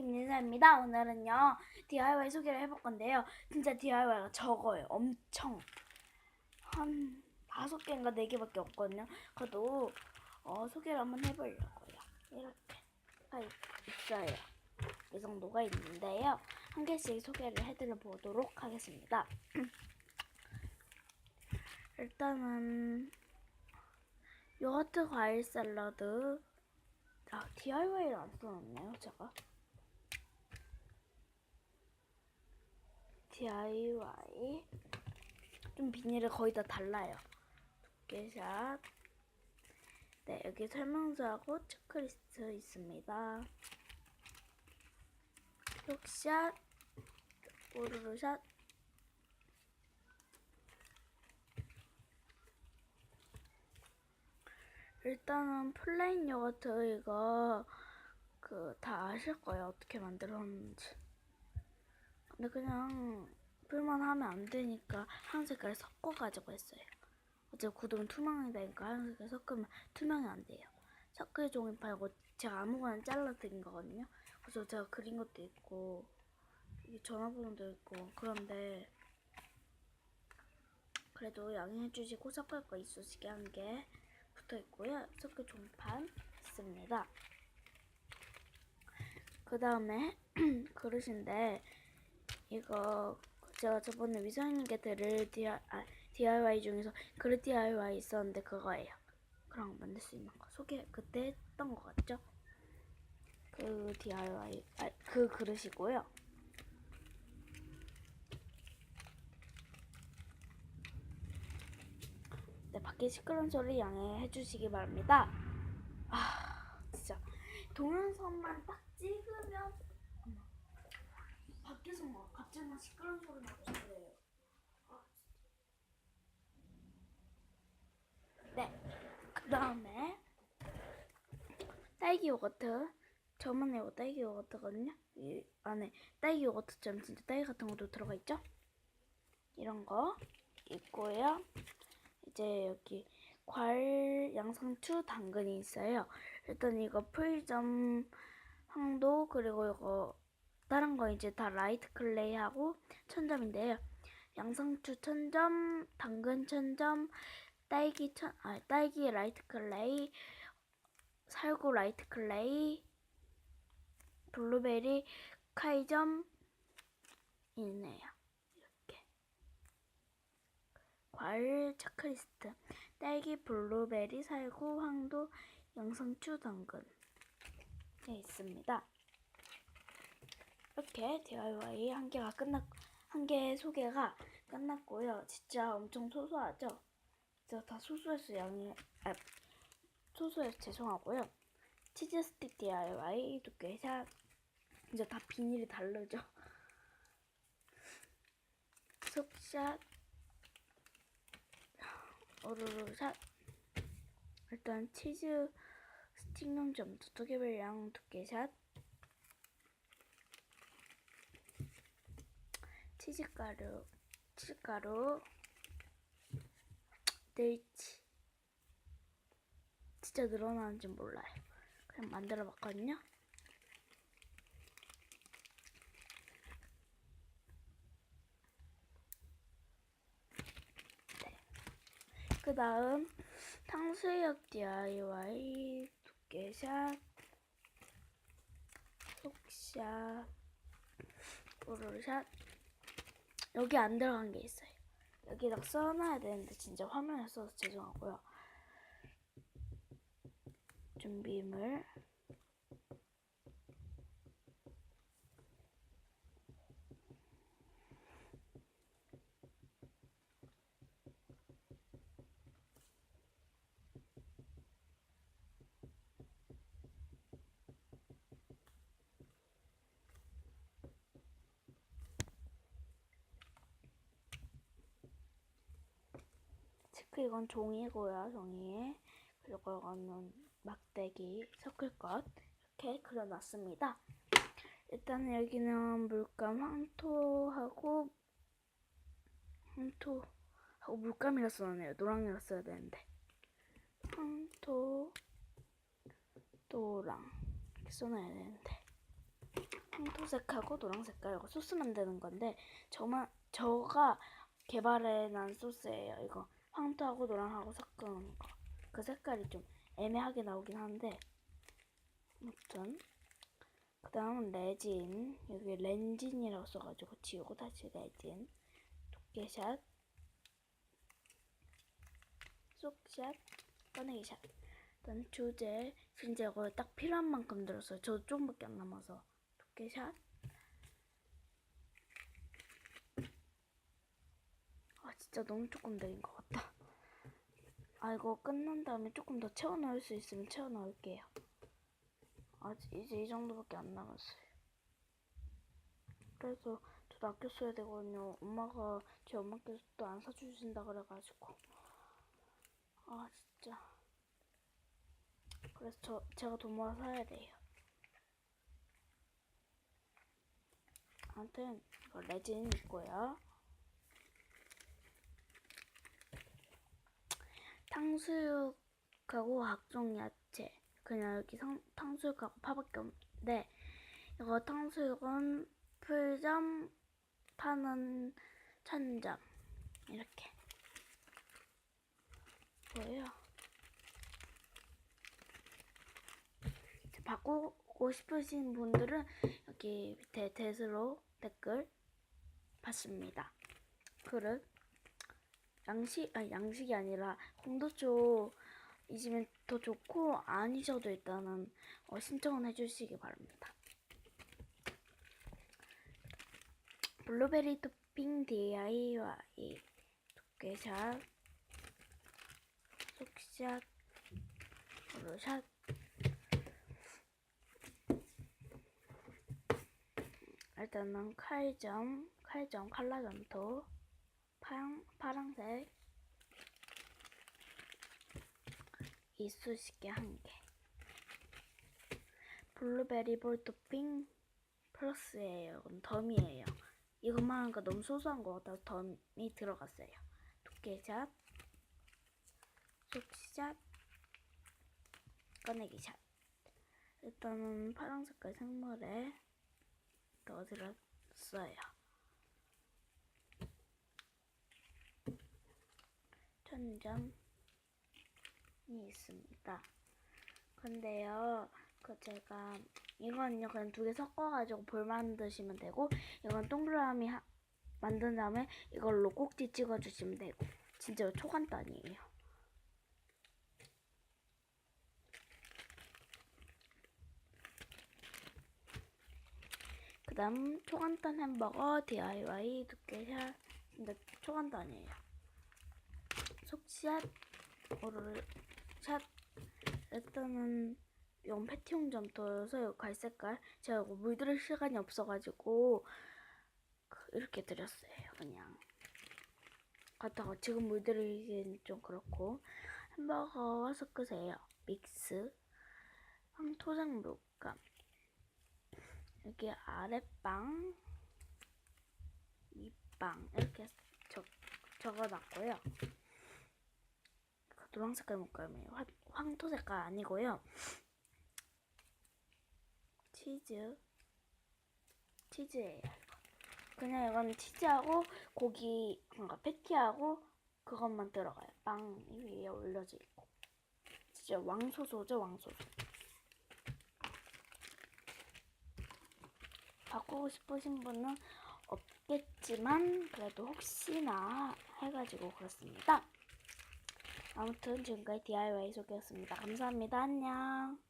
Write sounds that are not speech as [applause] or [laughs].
김민서입니다. 오늘은요 DIY 소개를 해볼 건데요. 진짜 DIY가 적어요. 엄청 한 다섯 개인가 네 개밖에 없거든요. 그래도 어, 소개를 한번 해보려고요. 이렇게가 있어요. 이 정도가 있는데요. 한 개씩 소개를 해드려 보도록 하겠습니다. [clears throat] 일단은 요거트 과일 샐러드 아, DIY를 안 써놨나요, 제가? DIY. 좀 비닐이 거의 다 달라요. 두께샷. 네, 여기 설명서하고 체크리스트 있습니다. 룩샷, 우르르샷. 일단은 플레인 요거트 이거 그 다 아실 거예요 어떻게 만들었는지 근데 그냥 불만 하면 안 되니까 한 색깔 섞어가지고 했어요 어제 구두는 투명이 되니까 한 색깔 섞으면 투명이 안 돼요 섞을 종이 팔고 제가 아무거나 잘라 드린 거거든요 그래서 제가 그린 것도 있고 전화번호도 있고 그런데 그래도 양해해 주시고 섞을 거 있으시게 한 게 붙어 있고요. 석유 종판 있습니다. 그 다음에 [clears throat] 그릇인데 이거 제가 저번에 드릴 DIY 중에서 그릇 DIY 있었는데 그거예요. 그랑 만들 수 있는 거 소개 그때 했던 거 같죠? 그 DIY 아, 그 그릇이고요. 네, 밖에 시끄러운 소리 양해해 주시기 바랍니다. 아, 진짜 동영상만 딱 찍으면 어머, 밖에서 막 갑자기 막 시끄러운 소리 나고 그래요. 아, 진짜. 네, 그 다음에 딸기 요거트. 저만의 이거 딸기 요거트거든요. 이 안에 딸기 요거트처럼 진짜 딸기 같은 것도 들어가 있죠? 이런 거 있고요. 이제 여기 과일 양상추 당근이 있어요. 일단 이거 풀점 황도 그리고 이거 다른 거 이제 다 라이트 클레이하고 천점인데요. 양상추 천점, 당근 천점, 딸기 천, 아 딸기 라이트 클레이, 살구 라이트 클레이, 블루베리 카이점 있네요. 과일 체크리스트 딸기 블루베리 살구 황도 양상추 당근 네, 있습니다. 이렇게 DIY 한 개가 끝났 한개 소개가 끝났고요. 진짜 엄청 소소하죠? 진짜 다 소소해서 양해 아, 소소해서 죄송하고요. 치즈 스틱 DIY 두께샷 이제 다 비닐이 다르죠? [laughs] 속샷 오르르샷 일단 치즈 스틱 용점 두 개별량 두께샷 치즈가루 치즈가루 네이치 진짜 늘어나는지 몰라요. 그냥 만들어 봤거든요. 그 다음 탕수육 DIY 두께샷 속샷 오로샷. 여기 안 들어간 게 있어요 여기다 써놔야 되는데 진짜 화면에 써서 죄송하고요. 준비물 체크 이건 종이고요, 종이. 그리고 이거는 막대기 섞을 것 이렇게 그려놨습니다. 일단은 여기는 물감 황토하고 황토하고 물감이라 써놨네요. 노랑이라 써야 되는데 황토 노랑 이렇게 써놔야 되는데 주황색하고 노란색깔 소스 만드는 건데 저만 저가 개발해낸 소스예요. 이거 황토하고 노랑하고 섞은 거. 그 색깔이 좀 애매하게 나오긴 하는데 아무튼. 그 다음은 레진. 여기 렌진이라고 써가지고 지우고 다시 레진. 도깨샷. 쏙샷. 꺼내기샷. 일단 주제 진짜 이거 딱 필요한 만큼 들었어요. 저 좀밖에 안 남아서. 도깨샷 아 진짜 너무 조금 들인 것 같다 아 이거 끝난 다음에 조금 더 채워 넣을 수 있으면 채워 넣을게요 아직 이제 이 정도밖에 안 남았어요. 그래서 저도 아껴 써야 되거든요. 엄마가 제 엄마께서 또 안 사주신다 그래가지고 아 진짜 그래서 저 제가 돈 모아 사야 돼요. 아무튼 이거 레진 있고요. 탕수육하고 각종 야채 그냥 여기 상, 탕수육하고 파밖에 없는데 이거 탕수육은 풀점 파는 천점 이렇게 보여요. 바꾸고 싶으신 분들은 여기 밑에 댓으로 댓글 받습니다. 그릇 양식 아니 양식이 아니라 공도초 이시면 더 좋고 아니셔도 일단은 어, 신청은 해주시기 바랍니다. 블루베리 토핑 DIY 도깨샷 속샷 블루샷 일단은 칼점 칼점 칼라점토 파랑, 파랑색 이쑤시개 한 개. 블루베리 볼 토핑 플러스예요. 이건 덤이에요. 이것만 하니까 너무 소소한 것 같아서 덤이 들어갔어요. 도깨샷, 속샷, 꺼내기샷. 일단은 파란 색깔 생물에 넣어드렸어요. 천점. 이 있습니다. 근데요, 그 제가 이건요 그냥 두 개 섞어가지고 볼 만드시면 되고 이건 동그라미 하, 만든 다음에 이걸로 꼭지 찍어주시면 되고 진짜 초간단이에요. 그 다음 초간단 햄버거 DIY 두께샷 진짜 초간단이에요. 속샷 오르르 샷 일단은 이건 패티용 점토여서 갈색깔. 제가 이거 물 들일 시간이 없어가지고 그- 이렇게 드렸어요 그냥. 갖다가 지금 물 들이기엔 좀 그렇고. 햄버거 섞으세요. 믹스. 황토색 물감. 여기 아랫방 윗방 이렇게 적, 적어놨고요 노랑 색깔 물감이에요. 화, 황토 색깔 아니고요. 치즈. 치즈예요. 그냥 이건 치즈하고 고기 뭔가 패티하고 그것만 들어가요. 빵 위에 올려져 있고. 진짜 왕소소죠, 왕소소. 바꾸고 싶으신 분은 없겠지만 그래도 혹시나 해가지고 그렇습니다. 아무튼 지금까지 DIY 소개였습니다. 감사합니다. 안녕.